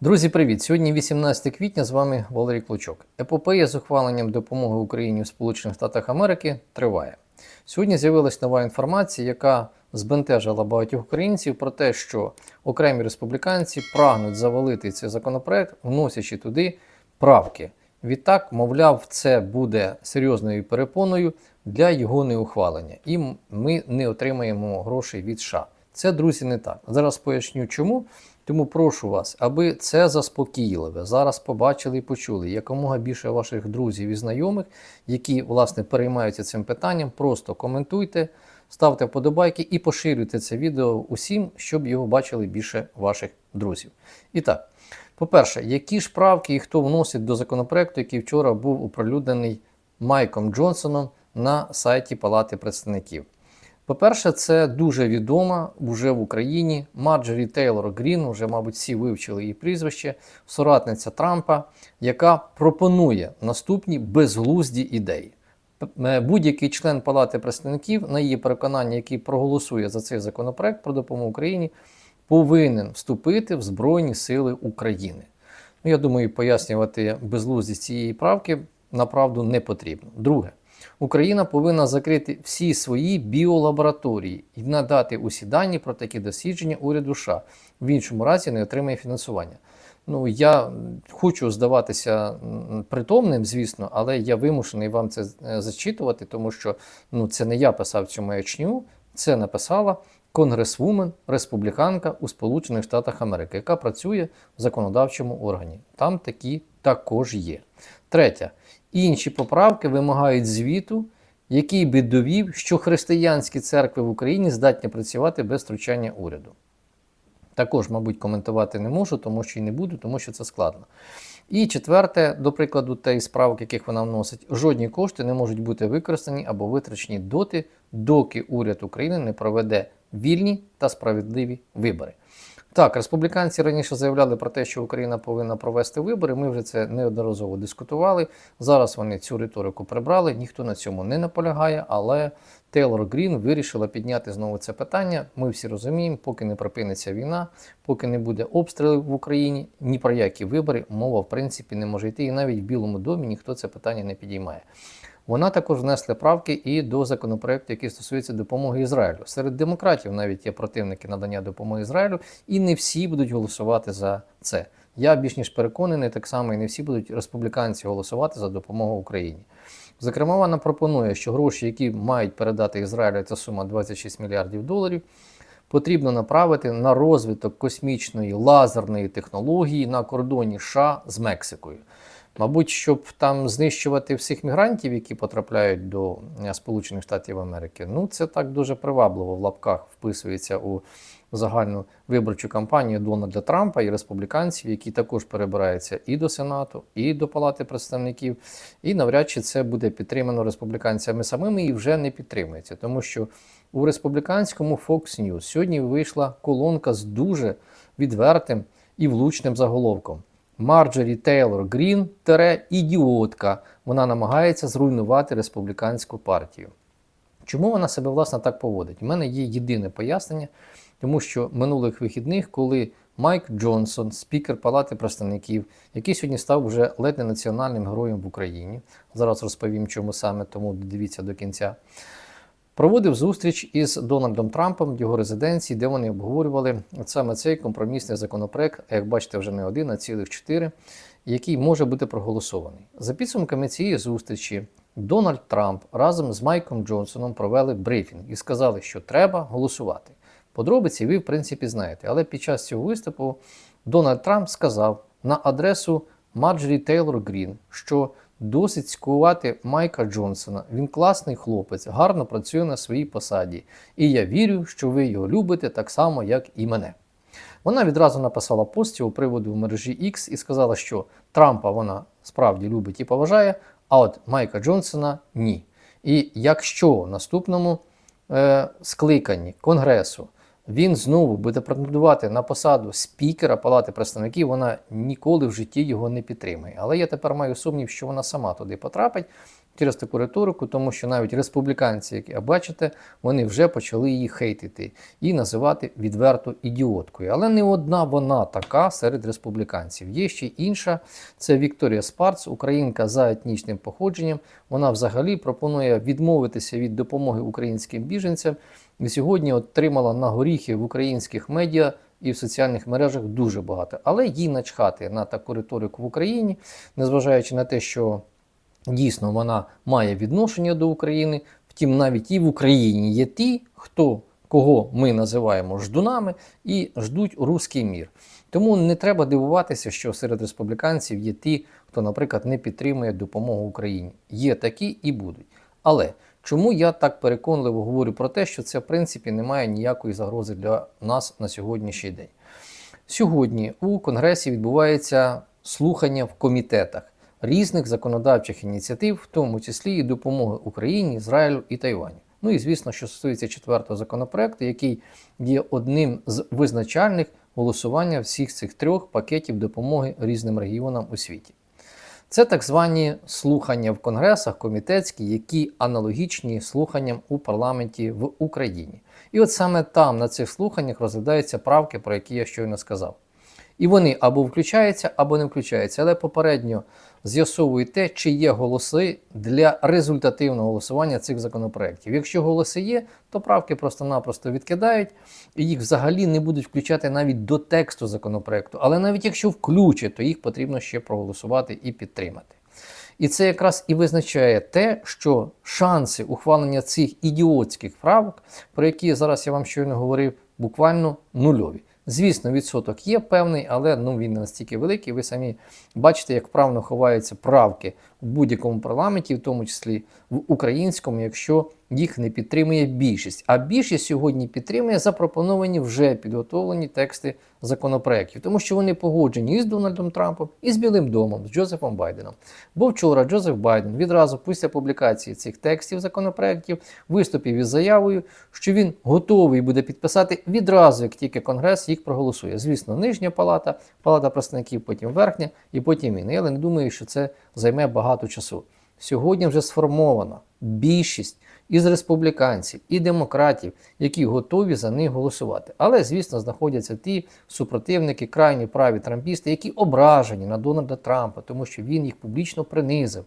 Друзі, привіт! Сьогодні 18 квітня. З вами Валерій Клочок. Епопея з ухваленням допомоги Україні в Сполучених Штатах Америки триває. Сьогодні з'явилась нова інформація, яка збентежила багатьох українців про те, що окремі республіканці прагнуть завалити цей законопроект, вносячи туди правки. Відтак, мовляв, це буде серйозною перепоною для його неухвалення, і ми не отримаємо грошей від США. Це, друзі, не так. Зараз поясню, чому. Тому прошу вас, аби це заспокоїли. Ви зараз побачили і почули якомога більше ваших друзів і знайомих, які власне переймаються цим питанням. Просто коментуйте, ставте вподобайки і поширюйте це відео усім, щоб його бачили більше ваших друзів. І так, по-перше, які ж правки і хто вносить до законопроекту, який вчора був оприлюднений Майком Джонсоном на сайті Палати представників. По-перше, це дуже відома вже в Україні Марджорі Тейлор Грін, вже, мабуть, всі вивчили її прізвище, соратниця Трампа, яка пропонує наступні безглузді ідеї. Будь-який член Палати представників, на її переконання, який проголосує за цей законопроект про допомогу Україні, повинен вступити в Збройні Сили України. Ну, я думаю, пояснювати безглуздість цієї правки направду не потрібно. Друге. Україна повинна закрити всі свої біолабораторії і надати усі дані про такі дослідження уряду США. В іншому разі не отримає фінансування. Ну я хочу здаватися притомним, звісно, але я вимушений вам це е, зачитувати, тому що ну це не я писав цю маячню, це написала конгресвумен, республіканка у Сполучених Штатах Америки, яка працює в законодавчому органі. Там такі також є. Третє. Інші поправки вимагають звіту, який би довів, що християнські церкви в Україні здатні працювати без втручання уряду. Також, мабуть, коментувати не можу, тому що і не буду, тому що це складно. І четверте, до прикладу, тієї справок, яких вона вносить, жодні кошти не можуть бути використані або витрачені доти, доки уряд України не проведе вільні та справедливі вибори. Так, республіканці раніше заявляли про те, що Україна повинна провести вибори. Ми вже це неодноразово дискутували. Зараз вони цю риторику прибрали, ніхто на цьому не наполягає, але Тейлор Грін вирішила підняти знову це питання. Ми всі розуміємо, поки не припиниться війна, поки не буде обстрілів в Україні, ні про які вибори мова в принципі не може йти. І навіть в Білому домі ніхто це питання не підіймає. Вона також внесла правки і до законопроекту, який стосується допомоги Ізраїлю. Серед демократів навіть є противники надання допомоги Ізраїлю, і не всі будуть голосувати за це. Я більш ніж переконаний, так само і не всі будуть республіканці голосувати за допомогу Україні. Зокрема, вона пропонує, що гроші, які мають передати Ізраїлю, це сума 26 мільярдів доларів, потрібно направити на розвиток космічної лазерної технології на кордоні США з Мексикою. Мабуть, щоб там знищувати всіх мігрантів, які потрапляють до е, Сполучених Штатів Америки, ну це так дуже привабливо в лапках вписується у загальну виборчу кампанію Дональда Трампа і республіканців, які також перебираються і до Сенату, і до Палати представників. І навряд чи це буде підтримано республіканцями самими і вже не підтримується, тому що у республіканському Fox News сьогодні вийшла колонка з дуже відвертим і влучним заголовком. Марджорі Тейлор Грін тере ідіотка. Вона намагається зруйнувати республіканську партію. Чому вона себе власне так поводить? У мене є єдине пояснення, тому що минулих вихідних, коли Майк Джонсон, спікер Палати представників, який сьогодні став вже ледь не національним героєм в Україні, зараз розповім, чому саме, тому дивіться до кінця. Проводив зустріч із Дональдом Трампом в його резиденції, де вони обговорювали саме цей компромісний законопроект, як бачите, вже не один, а цілих чотири, який може бути проголосований. За підсумками цієї зустрічі, Дональд Трамп разом з Майком Джонсоном провели брифінг і сказали, що треба голосувати. Подробиці ви, в принципі, знаєте. Але під час цього виступу Дональд Трамп сказав на адресу Марджорі Тейлор Грін, що досить скувати Майка Джонсона. Він класний хлопець, гарно працює на своїй посаді. І я вірю, що ви його любите так само, як і мене. Вона відразу написала пост з цього приводу в мережі X і сказала, що Трампа вона справді любить і поважає, а от Майка Джонсона ні. І якщо в наступному е, скликанні Конгресу він знову буде претендувати на посаду спікера Палати представників, вона ніколи в житті його не підтримає. Але я тепер маю сумнів, що вона сама туди потрапить, через таку риторику, тому що навіть республіканці, які бачите, вони вже почали її хейтити і називати відверто ідіоткою. Але не одна вона така серед республіканців. Є ще інша. Це Вікторія Спарц, українка за етнічним походженням. Вона взагалі пропонує відмовитися від допомоги українським біженцям. І сьогодні отримала на горіхи в українських медіа і в соціальних мережах дуже багато. Але їй начхати на таку риторику в Україні, незважаючи на те, що дійсно вона має відношення до України. Втім, навіть і в Україні є ті, хто кого ми називаємо ждунами, і ждуть руський мір. Тому не треба дивуватися, що серед республіканців є ті, хто, наприклад, не підтримує допомогу Україні. Є такі і будуть. Але чому я так переконливо говорю про те, що це в принципі не має ніякої загрози для нас на сьогоднішній день? Сьогодні у Конгресі відбувається слухання в комітетах різних законодавчих ініціатив, в тому числі і допомоги Україні, Ізраїлю і Тайваню. Ну і звісно, що стосується четвертого законопроекту, який є одним з визначальних голосування всіх цих трьох пакетів допомоги різним регіонам у світі. Це так звані слухання в конгресах комітетські, які аналогічні слуханням у парламенті в Україні. І от саме там, на цих слуханнях, розглядаються правки, про які я щойно сказав. І вони або включаються, або не включаються. Але попередньо з'ясовують те, чи є голоси для результативного голосування цих законопроєктів. Якщо голоси є, то правки просто-напросто відкидають, і їх взагалі не будуть включати навіть до тексту законопроекту. Але навіть якщо включать, то їх потрібно ще проголосувати і підтримати. І це якраз і визначає те, що шанси ухвалення цих ідіотських правок, про які зараз я вам щойно говорив, буквально нульові. Звісно, відсоток є певний, але ну, він не настільки великий. Ви самі бачите, як правильно ховаються правки в будь-якому парламенті, в тому числі в українському, якщо їх не підтримує більшість. А більшість сьогодні підтримує запропоновані вже підготовлені тексти законопроєктів, тому що вони погоджені і з Дональдом Трампом, і з Білим домом, з Джозефом Байденом. Бо вчора Джозеф Байден відразу після публікації цих текстів законопроєктів виступив із заявою, що він готовий буде підписати відразу, як тільки Конгрес їх проголосує. Звісно, нижня палата, палата представників, потім верхня і потім він. Але не думаю, що це займе багато часу. Сьогодні вже сформована більшість із республіканців і демократів, які готові за них голосувати. Але, звісно, знаходяться ті супротивники, крайні праві трампісти, які ображені на Дональда Трампа, тому що він їх публічно принизив.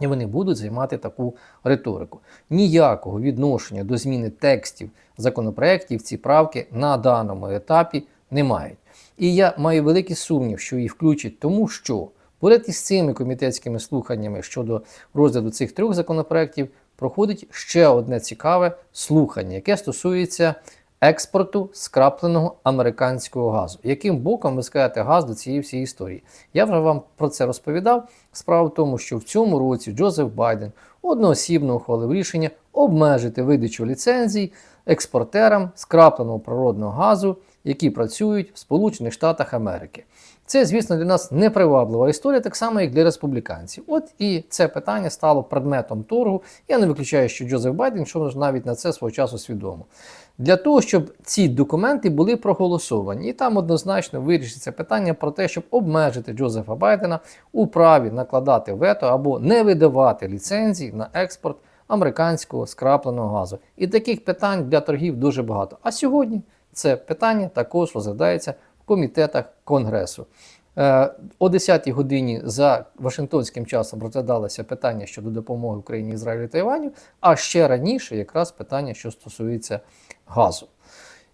І вони будуть займати таку риторику. Ніякого відношення до зміни текстів законопроєктів ці правки на даному етапі не мають. І я маю великий сумнів, що їх включать, тому що поряд із цими комітетськими слуханнями щодо розгляду цих трьох законопроєктів проходить ще одне цікаве слухання, яке стосується експорту скрапленого американського газу. Яким боком ви скажете газ до цієї всієї історії? Я вже вам про це розповідав. Справа в тому, що в цьому році Джозеф Байден одноосібно ухвалив рішення обмежити видачу ліцензій експортерам скрапленого природного газу, які працюють в Сполучених Штатах Америки. Це, звісно, для нас неприваблива історія, так само, як для республіканців. От і це питання стало предметом торгу. Я не виключаю, що Джозеф Байден йшов навіть на це свого часу свідомо. Для того, щоб ці документи були проголосовані, і там однозначно вирішиться питання про те, щоб обмежити Джозефа Байдена у праві накладати вето або не видавати ліцензії на експорт американського скрапленого газу. І таких питань для торгів дуже багато. А сьогодні це питання також розглядається в комітетах Конгресу. Е, О 10-й годині за Вашингтонським часом розглядалося питання щодо допомоги Україні, Ізраїлю і Тайваню, а ще раніше якраз питання, що стосується газу.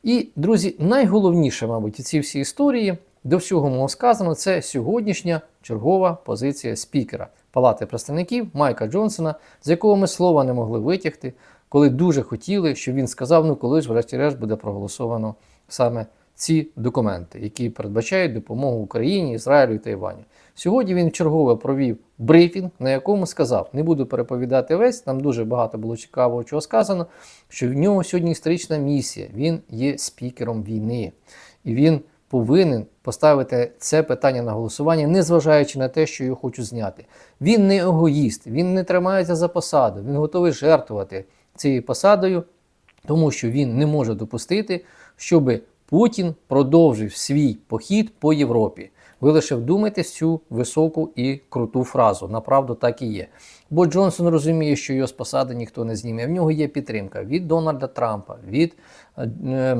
І, друзі, найголовніше, мабуть, у цій всій історії до всього мого сказано, це сьогоднішня чергова позиція спікера Палати представників Майка Джонсона, з якого ми слова не могли витягти, коли дуже хотіли, щоб він сказав, ну коли ж, врешті-решт, буде проголосовано саме ці документи, які передбачають допомогу Україні, Ізраїлю і Тайваню. Сьогодні він чергове провів брифінг, на якому сказав: не буду переповідати весь, там дуже багато було цікавого, чого сказано, що в нього сьогодні історична місія. Він є спікером війни, і він повинен поставити це питання на голосування, незважаючи на те, що його хочуть зняти. Він не егоїст, він не тримається за посаду, він готовий жертвувати цією посадою, тому що він не може допустити, щоби Путін продовжив свій похід по Європі. Ви лише вдумайтесь в цю високу і круту фразу. Направду так і є. Бо Джонсон розуміє, що його з посади ніхто не зніме. В нього є підтримка від Дональда Трампа, від е,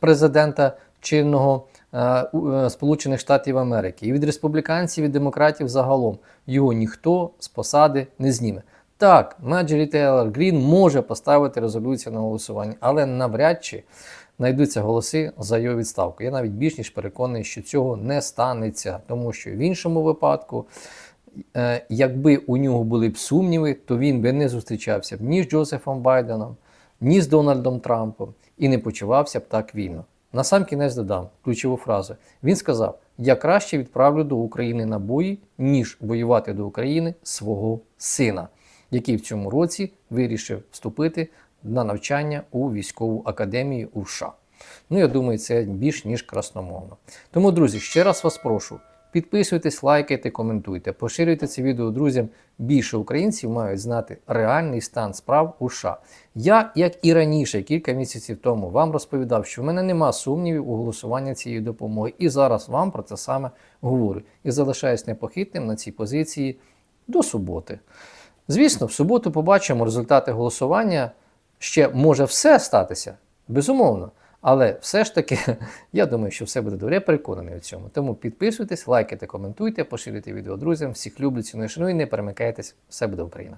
президента чинного е, е, Сполучених Штатів Америки, і від республіканців, і демократів загалом. Його ніхто з посади не зніме. Так, Меджері Тейлор Грін може поставити резолюцію на голосування, але навряд чи знайдуться голоси за його відставку. Я навіть більш ніж переконаний, що цього не станеться, тому що в іншому випадку, е, якби у нього були б сумніви, то він би не зустрічався б ні з Джозефом Байденом, ні з Дональдом Трампом і не почувався б так вільно. На сам кінець додам ключову фразу. Він сказав: Я краще відправлю до України на бої, ніж воювати до України свого сина, який в цьому році вирішив вступити на навчання у військову академію у США. Ну, я думаю, це більш ніж красномовно. Тому, друзі, ще раз вас прошу. Підписуйтесь, лайкайте, коментуйте, поширюйте це відео друзям. Більше українців мають знати реальний стан справ у США. Я, як і раніше, кілька місяців тому, вам розповідав, що в мене нема сумнівів у голосуванні цієї допомоги, і зараз вам про це саме говорю. І залишаюсь непохитним на цій позиції до суботи. Звісно, в суботу побачимо результати голосування. Ще може все статися, безумовно. Але все ж таки, я думаю, що все буде добре. Переконаний у цьому. Тому підписуйтесь, лайкайте, коментуйте, поширюйте відео друзям. Всіх люблю, ціную, шаную, не перемикайтесь. Все буде Україна.